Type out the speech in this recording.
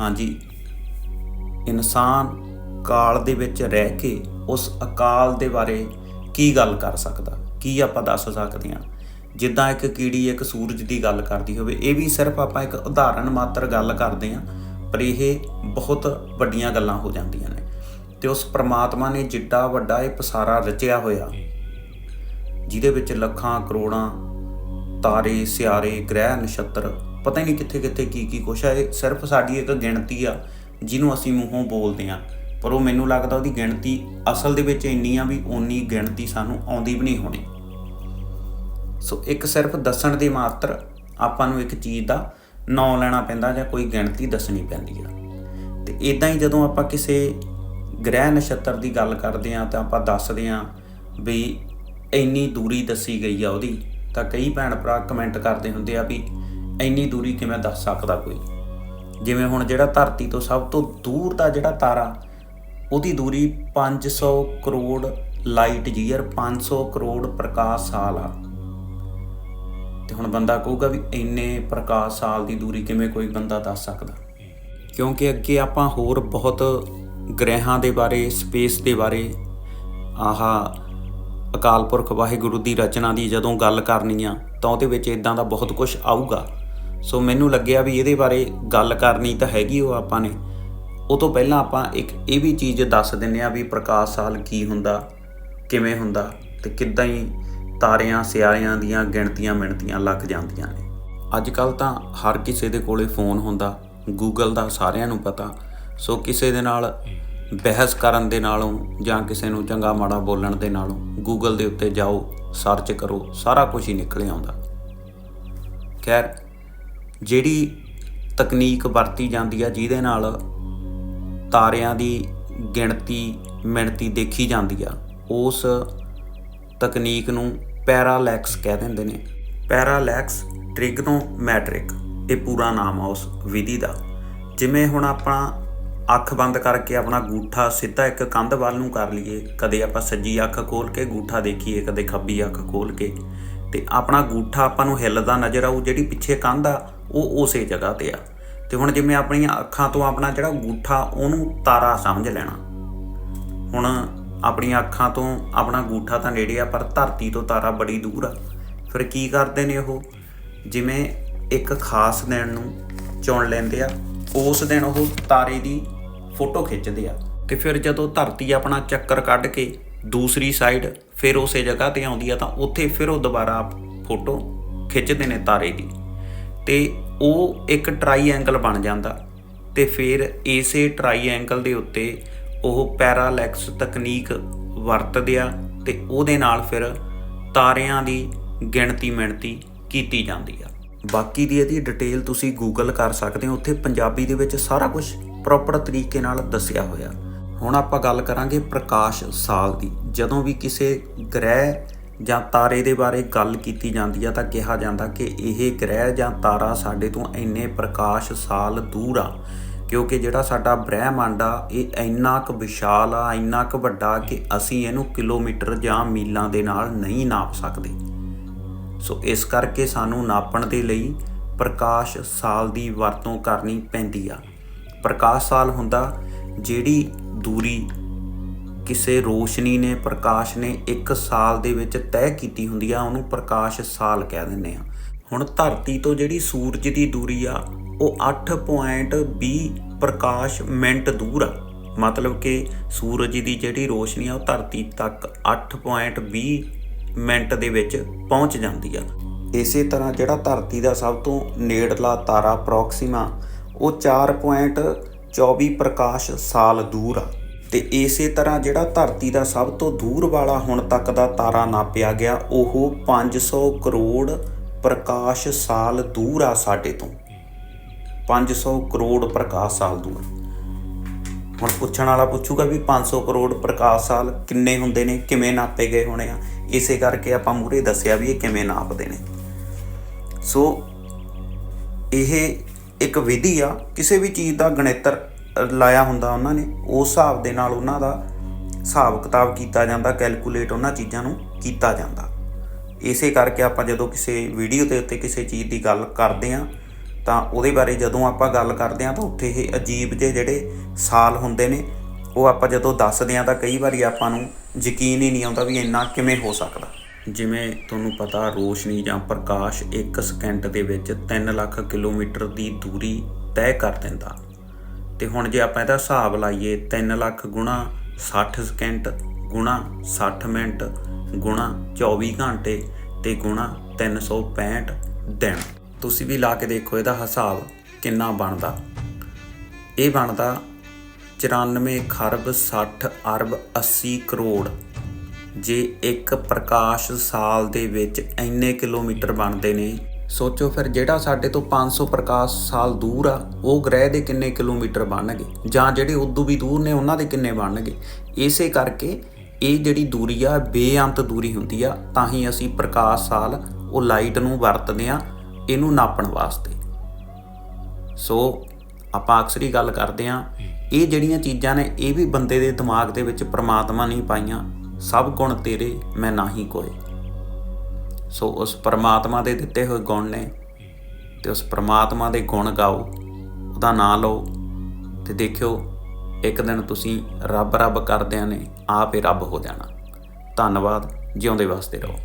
ਹਾਂਜੀ। ਇਨਸਾਨ ਕਾਲ ਦੇ ਵਿੱਚ ਰਹਿ ਕੇ ਉਸ ਅਕਾਲ ਦੇ ਬਾਰੇ ਕੀ ਗੱਲ ਕਰ ਸਕਦਾ? ਕੀ ਆਪਾਂ ਦੱਸ ਸਕਦੇ ਹਾਂ? ਜਿੱਦਾਂ ਇੱਕ ਕੀੜੀ ਇੱਕ ਸੂਰਜ ਦੀ ਗੱਲ ਕਰਦੀ ਹੋਵੇ ਇਹ ਵੀ ਸਿਰਫ ਆਪਾਂ ਇੱਕ ਉਦਾਹਰਣ ਮਾਤਰ ਗੱਲ ਕਰਦੇ ਹਾਂ ਪਰ ਇਹ ਬਹੁਤ ਵੱਡੀਆਂ ਗੱਲਾਂ ਹੋ ਜਾਂਦੀਆਂ ਨੇ। ਤੇ ਉਸ ਪ੍ਰਮਾਤਮਾ ਨੇ ਜਿੱਡਾ ਵੱਡਾ ਇਹ ਪਸਾਰਾ ਰਚਿਆ ਹੋਇਆ ਜਿਹਦੇ ਵਿੱਚ ਲੱਖਾਂ ਕਰੋੜਾਂ ਤਾਰੇ ਸਿਆਰੇ ਗ੍ਰਹਿ ਨਛੱਤਰ ਪਤਾ ਹੀ ਨਹੀਂ ਕਿੱਥੇ ਕਿੱਥੇ ਕੀ ਕੀ ਕੁਛ ਹੈ ਇਹ ਸਿਰਫ ਸਾਡੀ ਇੱਕ ਗਿਣਤੀ ਆ, ਜਿਹਨੂੰ ਅਸੀਂ ਮੂੰਹੋਂ ਬੋਲਦੇ ਆ। ਪਰ ਉਹ ਮੈਨੂੰ ਲੱਗਦਾ ਉਹਦੀ ਗਿਣਤੀ ਅਸਲ ਦੇ ਵਿੱਚ ਇੰਨੀ ਆ ਵੀ ਓਨੀ ਗਿਣਤੀ ਸਾਨੂੰ ਆਉਂਦੀ ਵੀ ਨਹੀਂ ਹੋਣੀ। ਸੋ ਇੱਕ ਸਿਰਫ ਦੱਸਣ ਦੀ ਮਾਤਰ ਆਪਾਂ ਨੂੰ ਇੱਕ ਚੀਜ਼ ਦਾ ਨਾਂ ਲੈਣਾ ਪੈਂਦਾ ਜਾਂ ਕੋਈ ਗਿਣਤੀ ਦੱਸਣੀ ਪੈਂਦੀ ਆ। ਤੇ ਇਦਾਂ ਹੀ ਜਦੋਂ ਆਪਾਂ ਕਿਸੇ ਗ੍ਰਹਿ ਨਛੱਤਰ ਦੀ ਗੱਲ ਕਰਦੇ ਆ ਤਾਂ ਆਪਾਂ ਦੱਸਦੇ ਆ ਵੀ ਇੰਨੀ ਦੂਰੀ ਦੱਸੀ ਗਈ ਆ ਉਹਦੀ, ਤਾਂ ਕਈ ਭੈਣ ਭਰਾ ਕਮੈਂਟ ਕਰਦੇ ਹੁੰਦੇ ਆ ਵੀ ਇੰਨੀ ਦੂਰੀ ਕਿਵੇਂ ਦੱਸ ਸਕਦਾ ਕੋਈ? ਜਿਵੇਂ ਹੁਣ ਜਿਹੜਾ ਧਰਤੀ ਤੋਂ ਸਭ ਤੋਂ ਦੂਰ ਦਾ ਜਿਹੜਾ ਤਾਰਾ, ਉਹਦੀ ਦੂਰੀ 500 ਕਰੋੜ ਲਾਈਟ ਜੀਅਰ 500 ਕਰੋੜ ਪ੍ਰਕਾਸ਼ ਸਾਲ ਆ। ਤੇ ਹੁਣ ਬੰਦਾ ਕਹੂਗਾ ਵੀ ਇੰਨੇ ਪ੍ਰਕਾਸ਼ ਸਾਲ ਦੀ ਦੂਰੀ ਕਿਵੇਂ ਕੋਈ ਬੰਦਾ ਦੱਸ ਸਕਦਾ? ਕਿਉਂਕਿ ਅੱਗੇ ਆਪਾਂ ਹੋਰ ਬਹੁਤ ਗ੍ਰਹਿਾਂ ਦੇ ਬਾਰੇ, ਸਪੇਸ ਦੇ ਬਾਰੇ, ਆਹਾ ਅਕਾਲ ਪੁਰਖ ਵਾਹਿਗੁਰੂ ਦੀ ਰਚਨਾ ਦੀ ਜਦੋਂ ਗੱਲ ਕਰਨੀ ਆ, ਤਾਂ ਉਹਦੇ ਵਿੱਚ ਇਦਾਂ ਦਾ ਬਹੁਤ ਕੁਝ ਆਊਗਾ। ਸੋ ਮੈਨੂੰ ਲੱਗਿਆ ਵੀ ਇਹਦੇ ਬਾਰੇ ਗੱਲ ਕਰਨੀ ਤਾਂ ਹੈਗੀ ਉਹ ਆਪਾਂ ਨੇ। ਉਹ ਤੋਂ ਪਹਿਲਾਂ ਆਪਾਂ ਇੱਕ ਇਹ ਵੀ ਚੀਜ਼ ਦੱਸ ਦਿੰਨੇ ਆ ਵੀ ਪ੍ਰਕਾਸ਼ ਸਾਲ ਕੀ ਹੁੰਦਾ, ਕਿਵੇਂ ਹੁੰਦਾ ਤੇ ਕਿੱਦਾਂ ਹੀ ਤਾਰਿਆਂ ਸਿਆਰਿਆਂ ਦੀਆਂ ਗਿਣਤੀਆਂ ਮਿਣਤੀਆਂ ਲੱਗ ਜਾਂਦੀਆਂ ਨੇ। ਅੱਜ ਕੱਲ ਤਾਂ ਹਰ ਕਿਸੇ ਦੇ ਕੋਲੇ ਫੋਨ ਹੁੰਦਾ ਗੂਗਲ ਦਾ ਸਾਰਿਆਂ ਨੂੰ ਪਤਾ। ਸੋ ਕਿਸੇ ਦੇ ਨਾਲ ਬਹਿਸ ਕਰਨ ਦੇ ਨਾਲੋਂ ਜਾਂ ਕਿਸੇ ਨੂੰ ਚੰਗਾ ਮਾੜਾ ਬੋਲਣ ਦੇ ਨਾਲੋਂ ਗੂਗਲ ਦੇ ਉੱਤੇ ਜਾਓ ਸਰਚ ਕਰੋ, ਸਾਰਾ ਕੁਝ ਹੀ ਨਿਕਲ ਆਉਂਦਾ। ਖੈਰ ਜਿਹੜੀ ਤਕਨੀਕ ਵਰਤੀ ਜਾਂਦੀ ਆ, ਜਿਹਦੇ ਨਾਲ ਤਾਰਿਆਂ ਦੀ ਗਿਣਤੀ, ਮਿਣਤੀ ਦੇਖੀ ਜਾਂਦੀ ਆ, ਉਸ ਤਕਨੀਕ ਨੂੰ ਪੈਰਾਲੈਕਸ ਕਹਿ ਦਿੰਦੇ ਨੇ। ਪੈਰਾਲੈਕਸ ਟ੍ਰਿਗਨੋਮੈਟ੍ਰਿਕ, ਇਹ ਪੂਰਾ ਨਾਮ ਆ ਉਸ ਵਿਧੀ ਦਾ। ਜਿਵੇਂ ਹੁਣ ਆਪਾਂ ਅੱਖ ਬੰਦ ਕਰਕੇ ਆਪਣਾ ਗੂਠਾ ਸਿੱਧਾ ਇੱਕ ਕੰਧ ਵੱਲ ਨੂੰ ਕਰ ਲਈਏ, ਕਦੇ ਆਪਾਂ ਸੱਜੀ ਅੱਖ ਖੋਲ ਕੇ ਗੂਠਾ ਦੇਖੀਏ, ਕਦੇ ਖੱਬੀ ਅੱਖ ਖੋਲ ਕੇ, ਤੇ ਆਪਣਾ ਗੂਠਾ ਆਪਾਂ ਨੂੰ ਹਿੱਲਦਾ ਨਜ਼ਰ ਆਊ, ਜਿਹੜੀ ਪਿੱਛੇ ਕੰਧ ਆ ਉਹ ਉਸੇ ਜਗ੍ਹਾ ਤੇ ਆ। ਤੇ ਹੁਣ ਜਿਵੇਂ ਆਪਣੀਆਂ ਅੱਖਾਂ ਤੋਂ ਆਪਣਾ ਜਿਹੜਾ ਗੂਠਾ, ਉਹਨੂੰ ਤਾਰਾ ਸਮਝ ਲੈਣਾ। ਹੁਣ ਆਪਣੀਆਂ ਅੱਖਾਂ ਤੋਂ ਆਪਣਾ ਗੂਠਾ ਤਾਂ ਨੇੜੇ ਆ, ਪਰ ਧਰਤੀ ਤੋਂ ਤਾਰਾ ਬੜੀ ਦੂਰ ਆ। ਫਿਰ ਕੀ ਕਰਦੇ ਨੇ ਉਹ? ਜਿਵੇਂ ਇੱਕ ਖਾਸ ਦਿਨ ਨੂੰ ਚੁਣ ਲੈਂਦੇ ਆ, ਉਸ ਦਿਨ ਉਹ ਤਾਰੇ ਦੀ ਫੋਟੋ ਖਿੱਚਦੇ ਆ। ਤੇ ਫਿਰ ਜਦੋਂ ਧਰਤੀ ਆਪਣਾ ਚੱਕਰ ਕੱਢ ਕੇ ਦੂਸਰੀ ਸਾਈਡ ਫਿਰ ਉਸੇ ਜਗ੍ਹਾ ਤੇ ਆਉਂਦੀ ਆ, ਤਾਂ ਉੱਥੇ ਫਿਰ ਉਹ ਦੁਬਾਰਾ ਫੋਟੋ ਖਿੱਚਦੇ ਨੇ ਤਾਰੇ ਦੀ। ਤੇ ਉਹ ਇੱਕ ਟ੍ਰਾਈਐਂਗਲ ਬਣ ਜਾਂਦਾ ਤੇ ਫਿਰ ਇਸੇ ਟ੍ਰਾਈਐਂਗਲ ਦੇ ਉੱਤੇ ਉਹ ਪੈਰਾਲੈਕਸ ਤਕਨੀਕ ਵਰਤਦੇ ਆ ਤੇ ਉਹਦੇ ਨਾਲ ਫਿਰ ਤਾਰਿਆਂ ਦੀ ਗਿਣਤੀ ਮਿਣਤੀ ਕੀਤੀ ਜਾਂਦੀ ਆ। ਬਾਕੀ ਦੀ ਇਹਦੀ ਡਿਟੇਲ ਤੁਸੀਂ ਗੂਗਲ ਕਰ ਸਕਦੇ ਹੋ, ਉੱਥੇ ਪੰਜਾਬੀ ਦੇ ਵਿੱਚ ਸਾਰਾ ਕੁਝ ਪ੍ਰੋਪਰ ਤਰੀਕੇ ਨਾਲ ਦੱਸਿਆ ਹੋਇਆ। ਹੁਣ ਆਪਾਂ ਗੱਲ ਕਰਾਂਗੇ ਪ੍ਰਕਾਸ਼ ਸਾਲ ਦੀ। ਜਦੋਂ ਵੀ ਕਿਸੇ ਗ੍ਰਹਿ ਜਾਂ ਤਾਰੇ ਦੇ ਬਾਰੇ ਗੱਲ ਕੀਤੀ ਜਾਂਦੀ ਆ ਤਾਂ ਕਿਹਾ ਜਾਂਦਾ ਕਿ ਇਹ ਗ੍ਰਹਿ ਜਾਂ ਤਾਰਾ ਸਾਡੇ ਤੋਂ ਇੰਨੇ ਪ੍ਰਕਾਸ਼ ਸਾਲ ਦੂਰ ਆ, ਕਿਉਂਕਿ ਜਿਹੜਾ ਸਾਡਾ ਬ੍ਰਹਿਮੰਡ ਆ, ਇਹ ਇੰਨਾ ਕੁ ਵਿਸ਼ਾਲ ਆ, ਇੰਨਾ ਕੁ ਵੱਡਾ ਕਿ ਅਸੀਂ ਇਹਨੂੰ ਕਿਲੋਮੀਟਰ ਜਾਂ ਮੀਲਾਂ ਦੇ ਨਾਲ ਨਹੀਂ ਨਾਪ ਸਕਦੇ। ਸੋ ਇਸ ਕਰਕੇ ਸਾਨੂੰ ਨਾਪਣ ਦੇ ਲਈ ਪ੍ਰਕਾਸ਼ ਸਾਲ ਦੀ ਵਰਤੋਂ ਕਰਨੀ ਪੈਂਦੀ ਆ। ਪ੍ਰਕਾਸ਼ ਸਾਲ ਹੁੰਦਾ ਜਿਹੜੀ ਦੂਰੀ ਕਿਸੇ ਰੋਸ਼ਨੀ ਨੇ, ਪ੍ਰਕਾਸ਼ ਨੇ ਇੱਕ ਸਾਲ ਦੇ ਵਿੱਚ ਤੈਅ ਕੀਤੀ ਹੁੰਦੀ ਆ, ਉਹਨੂੰ ਪ੍ਰਕਾਸ਼ ਸਾਲ ਕਹਿ ਦਿੰਦੇ ਆ। ਹੁਣ ਧਰਤੀ ਤੋਂ ਜਿਹੜੀ ਸੂਰਜ ਦੀ ਦੂਰੀ ਆ, ਉਹ 8.20 ਪ੍ਰਕਾਸ਼ ਮਿੰਟ ਦੂਰ ਆ। ਮਤਲਬ ਕਿ ਸੂਰਜ ਦੀ ਜਿਹੜੀ ਰੋਸ਼ਨੀ ਆ, ਉਹ ਧਰਤੀ ਤੱਕ 8.20 ਮਿੰਟ ਦੇ ਵਿੱਚ ਪਹੁੰਚ ਜਾਂਦੀ ਆ। ਇਸੇ ਤਰ੍ਹਾਂ ਜਿਹੜਾ ਧਰਤੀ ਦਾ ਸਭ ਤੋਂ ਨੇੜਲਾ ਤਾਰਾ ਪ੍ਰੋਕਸੀਮਾ, ਉਹ 4.24 ਪ੍ਰਕਾਸ਼ ਸਾਲ ਦੂਰ ਆ। ਤੇ ਇਸੇ ਤਰ੍ਹਾਂ ਜਿਹੜਾ ਧਰਤੀ ਦਾ ਸਭ ਤੋਂ ਦੂਰ ਵਾਲਾ ਹੁਣ ਤੱਕ ਦਾ ਤਾਰਾ ਨਾਪਿਆ ਗਿਆ, ਉਹ 500 ਕਰੋੜ ਪ੍ਰਕਾਸ਼ ਸਾਲ ਦੂਰ ਆ ਸਾਡੇ ਤੋਂ। 500 ਕਰੋੜ ਪ੍ਰਕਾਸ਼ ਸਾਲ ਦੂਰ। ਹੁਣ ਪੁੱਛਣ ਵਾਲਾ ਪੁੱਛੂਗਾ ਵੀ 500 ਕਰੋੜ ਪ੍ਰਕਾਸ਼ ਸਾਲ ਕਿੰਨੇ ਹੁੰਦੇ ਨੇ, ਕਿਵੇਂ ਨਾਪੇ ਗਏ ਹੋਣੇ ਆ? ਇਸੇ ਕਰਕੇ ਆਪਾਂ ਮੂਰੇ ਦੱਸਿਆ ਵੀ ਇਹ ਕਿਵੇਂ ਨਾਪਦੇ ਨੇ। ਸੋ ਇਹ ਇੱਕ ਵਿਧੀ ਆ, ਕਿਸੇ ਵੀ ਚੀਜ਼ ਦਾ ਗਣਿਤਰ ਲਾਇਆ ਹੁੰਦਾ ਉਹਨਾਂ ਨੇ, ਉਸ ਹਿਸਾਬ ਦੇ ਨਾਲ ਉਹਨਾਂ ਦਾ ਹਿਸਾਬ ਕਿਤਾਬ ਕੀਤਾ ਜਾਂਦਾ ਕੈਲਕੂਲੇਟ ਉਹਨਾਂ ਚੀਜ਼ਾਂ ਨੂੰ ਕੀਤਾ ਜਾਂਦਾ। ਇਸੇ ਕਰਕੇ ਆਪਾਂ ਜਦੋਂ ਕਿਸੇ ਵੀਡੀਓ ਦੇ ਉੱਤੇ ਕਿਸੇ ਚੀਜ਼ ਦੀ ਗੱਲ ਕਰਦੇ ਆ ਤਾਂ ਉਹਦੇ ਬਾਰੇ ਜਦੋਂ ਆਪਾਂ ਗੱਲ ਕਰਦੇ ਹਾਂ, ਤਾਂ ਉੱਥੇ ਇਹ ਅਜੀਬ ਜਿਹੇ ਜਿਹੜੇ ਸਾਲ ਹੁੰਦੇ ਨੇ, ਉਹ ਆਪਾਂ ਜਦੋਂ ਦੱਸਦੇ ਹਾਂ, ਤਾਂ ਕਈ ਵਾਰੀ ਆਪਾਂ ਨੂੰ ਯਕੀਨ ਹੀ ਨਹੀਂ ਆਉਂਦਾ ਵੀ ਇੰਨਾ ਕਿਵੇਂ ਹੋ ਸਕਦਾ। ਜਿਵੇਂ ਤੁਹਾਨੂੰ ਪਤਾ, ਰੋਸ਼ਨੀ ਜਾਂ ਪ੍ਰਕਾਸ਼ 1 ਸਕਿੰਟ ਦੇ ਵਿੱਚ 3 ਲੱਖ ਕਿਲੋਮੀਟਰ ਦੀ ਦੂਰੀ ਤੈਅ ਕਰ ਦਿੰਦਾ। ਤੇ ਹੁਣ ਜੇ ਆਪਾਂ ਇਹਦਾ ਹਿਸਾਬ ਲਾਈਏ 3 ਲੱਖ ਗੁਣਾ 60 ਸਕਿੰਟ, ਗੁਣਾ 60 ਮਿੰਟ, ਗੁਣਾ 24 ਘੰਟੇ ਤੇ ਗੁਣਾ 365 ਦਿਨ। ਤੁਸੀਂ ਵੀ ਲਾ ਕੇ ਦੇਖੋ ਇਹਦਾ ਹਿਸਾਬ ਕਿੰਨਾ ਬਣਦਾ। ਇਹ ਬਣਦਾ 94 ਖਰਬ 60 ਅਰਬ 80 ਕਰੋੜ। ਜੇ ਇੱਕ ਪ੍ਰਕਾਸ਼ ਸਾਲ ਦੇ ਵਿੱਚ ਇੰਨੇ ਕਿਲੋਮੀਟਰ ਬਣਦੇ ਨੇ ਸੋਚੋ ਫਿਰ ਜਿਹੜਾ ਸਾਡੇ ਤੋਂ 500 ਪ੍ਰਕਾਸ਼ ਸਾਲ ਦੂਰ ਆ, ਉਹ ਗ੍ਰਹਿ ਦੇ ਕਿੰਨੇ ਕਿਲੋਮੀਟਰ ਬਣਨਗੇ? ਜਾਂ ਜਿਹੜੇ ਉਦੋਂ ਵੀ ਦੂਰ ਨੇ, ਉਹਨਾਂ ਦੇ ਕਿੰਨੇ ਬਣਨਗੇ? ਇਸੇ ਕਰਕੇ ਇਹ ਜਿਹੜੀ ਦੂਰੀ ਆ, ਬੇਅੰਤ ਦੂਰੀ ਹੁੰਦੀ ਆ, ਤਾਂ ਹੀ ਅਸੀਂ ਪ੍ਰਕਾਸ਼ ਸਾਲ, ਉਹ ਲਾਈਟ ਨੂੰ ਵਰਤਦੇ ਆ, ਇਹਨੂੰ ਨਾਪਣ ਵਾਸਤੇ। ਸੋ, ਆਪਾਂ ਅਕਸਰ ਹੀ ਗੱਲ ਕਰਦੇ ਆ, ਇਹ ਜਿਹੜੀਆਂ ਚੀਜ਼ਾਂ ਨੇ, ਇਹ ਵੀ ਬੰਦੇ ਦੇ ਦਿਮਾਗ ਦੇ ਵਿੱਚ ਪ੍ਰਮਾਤਮਾ ਨਹੀਂ ਪਾਈਆਂ, ਸਭ ਗੁਣ ਤੇਰੇ, ਮੈਂ ਨਾਹੀ ਕੋਏ। ਸੋ ਉਸ ਪਰਮਾਤਮਾ ਦੇ ਦਿੱਤੇ ਹੋਏ ਗੁਣ ਨੇ ਤੇ ਉਸ ਪਰਮਾਤਮਾ ਦੇ ਗੁਣ ਗਾਓ, ਉਹਦਾ ਨਾਂ ਲਓ ਤੇ ਦੇਖਿਓ, ਇੱਕ ਦਿਨ ਤੁਸੀਂ ਰੱਬ ਰੱਬ ਕਰਦਿਆਂ ਨੇ ਆਪ ਹੀ ਰੱਬ ਹੋ ਜਾਣਾ। ਧੰਨਵਾਦ, ਜਿਉਂਦੇ ਵਾਸਤੇ ਰਹੋ।